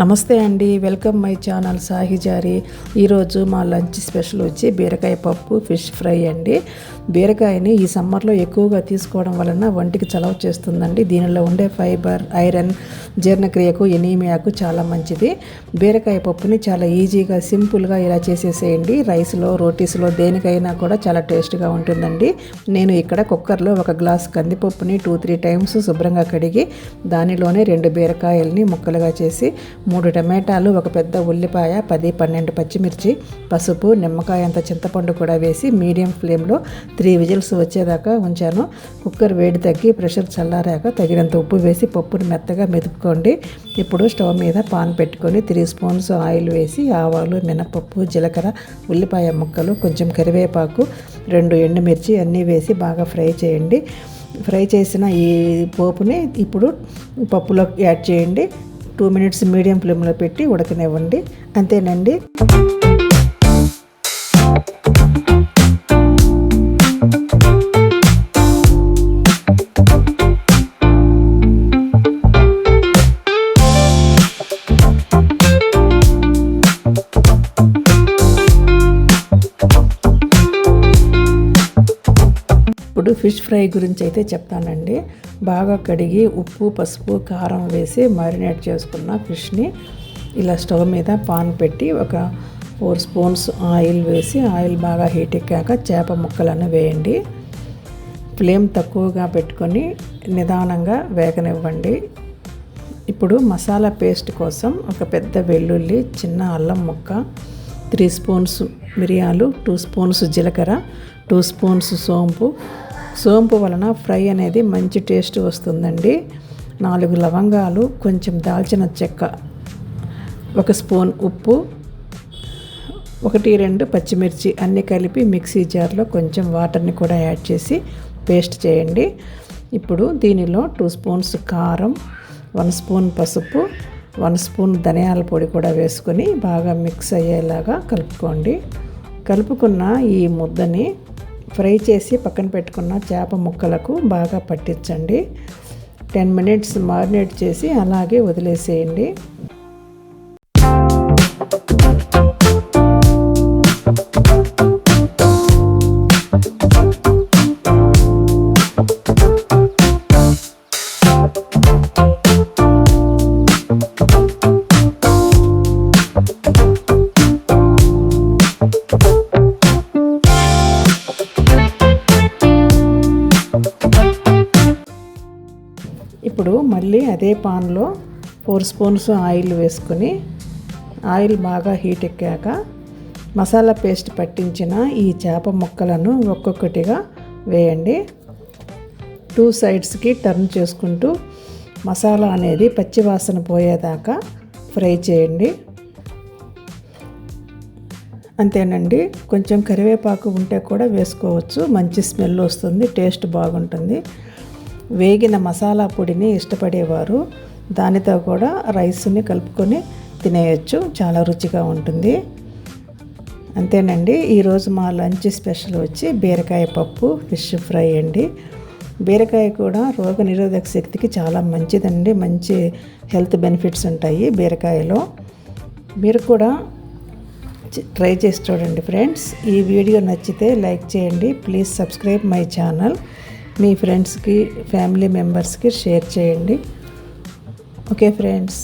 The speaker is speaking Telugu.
నమస్తే అండి వెల్కమ్ మై ఛానల్ సాహిజారి ఈరోజు మా లంచ్ స్పెషల్ వచ్చి బీరకాయ పప్పు ఫిష్ ఫ్రై అండి. బీరకాయని ఈ సమ్మర్లో ఎక్కువగా తీసుకోవడం వలన వంటికి చలవ చేస్తుందండి. దీనిలో ఉండే ఫైబర్ ఐరన్ జీర్ణక్రియకు ఎనీమియాకు చాలా మంచిది. బీరకాయ పప్పుని చాలా ఈజీగా సింపుల్గా ఇలా చేసేసేయండి. రైస్లో రోటీస్లో దేనికైనా కూడా చాలా టేస్ట్గా ఉంటుందండి. నేను ఇక్కడ కుక్కర్లో ఒక గ్లాస్ కందిపప్పుని టూ త్రీ టైమ్స్ శుభ్రంగా కడిగి దానిలోనే రెండు బీరకాయల్ని ముక్కలుగా చేసి మూడు టమాటాలు ఒక పెద్ద ఉల్లిపాయ పది పన్నెండు పచ్చిమిర్చి పసుపు నిమ్మకాయ అంత చింతపండు కూడా వేసి మీడియం ఫ్లేమ్లో త్రీ విజిల్స్ వచ్చేదాకా ఉంచాను. కుక్కర్ వేడి తగ్గి ప్రెషర్ చల్లారాక తగినంత ఉప్పు వేసి పప్పుని మెత్తగా పెట్టుకోండి ఇప్పుడు స్టవ్ మీద పాన్ పెట్టుకొని త్రీ స్పూన్స్ ఆయిల్ వేసి ఆవాలు మినపప్పు జీలకర్ర ఉల్లిపాయ ముక్కలు కొంచెం కరివేపాకు రెండు ఎండుమిర్చి అన్నీ వేసి బాగా ఫ్రై చేయండి. ఫ్రై చేసిన ఈ పోపుని ఇప్పుడు పప్పులోకి యాడ్ చేయండి. టూ మినిట్స్ మీడియం ఫ్లేమ్లో పెట్టి ఉడకనివ్వండి. అంతేనండి. ఇప్పుడు ఫిష్ ఫ్రై గురించి అయితే చెప్తానండి. బాగా కడిగి ఉప్పు పసుపు కారం వేసి మ్యారినేట్ చేసుకున్న ఫిష్ని ఇలా స్టవ్ మీద పాన్ పెట్టి ఒక ఫోర్ స్పూన్స్ ఆయిల్ వేసి ఆయిల్ బాగా హీట్ ఎక్కాక చేప ముక్కలను వేయండి. ఫ్లేమ్ తక్కువగా పెట్టుకొని నిదానంగా వేగనివ్వండి. ఇప్పుడు మసాలా పేస్ట్ కోసం ఒక పెద్ద వెల్లుల్లి చిన్న అల్లం ముక్క త్రీ స్పూన్స్ మిరియాలు టూ స్పూన్స్ జీలకర్ర టూ స్పూన్స్ సోంపు సోంపు వలన ఫ్రై అనేది మంచి టేస్ట్ వస్తుందండి. నాలుగు లవంగాలు కొంచెం దాల్చిన చెక్క ఒక స్పూన్ ఉప్పు ఒకటి రెండు పచ్చిమిర్చి అన్నీ కలిపి మిక్సీ జార్లో కొంచెం వాటర్ని కూడా యాడ్ చేసి పేస్ట్ చేయండి. ఇప్పుడు దీనిలో టూ స్పూన్స్ కారం వన్ స్పూన్ పసుపు వన్ స్పూన్ ధనియాల పొడి కూడా వేసుకొని బాగా మిక్స్ అయ్యేలాగా కలుపుకోండి. కలుపుకున్న ఈ ముద్దని ఫ్రై చేసి పక్కన పెట్టుకున్న చేప ముక్కలకు బాగా పట్టించండి. టెన్ మినిట్స్ మారినేట్ చేసి అలాగే వదిలేసేయండి. ఇప్పుడు మళ్ళీ అదే పాన్లో ఫోర్ స్పూన్స్ ఆయిల్ వేసుకొని ఆయిల్ బాగా హీట్ ఎక్కాక మసాలా పేస్ట్ పట్టించిన ఈ చేప ముక్కలను ఒక్కొక్కటిగా వేయండి. టూ సైడ్స్కి టర్న్ చేసుకుంటూ మసాలా అనేది పచ్చివాసన పోయేదాకా ఫ్రై చేయండి. అంతేనండి కొంచెం కరివేపాకు ఉంటే కూడా వేసుకోవచ్చు. మంచి స్మెల్ వస్తుంది టేస్ట్ బాగుంటుంది. వేగిన మసాలా పొడిని ఇష్టపడేవారు. దానితో కూడా రైస్ని కలుపుకొని తినేయచ్చు. చాలా రుచిగా ఉంటుంది. అంతేనండి. ఈరోజు మా లంచ్ స్పెషల్ వచ్చి బీరకాయ పప్పు ఫిష్ ఫ్రై అండి. బీరకాయ కూడా రోగ నిరోధక శక్తికి చాలా మంచిదండి. మంచి హెల్త్ బెనిఫిట్స్ ఉంటాయి బీరకాయలో. మీరు కూడా ట్రై చేసి చూడండి ఫ్రెండ్స్. ఈ వీడియో నచ్చితే లైక్ చేయండి. Please subscribe my channel. మీ ఫ్రెండ్స్కి ఫ్యామిలీ మెంబర్స్కి షేర్ చేయండి. Okay friends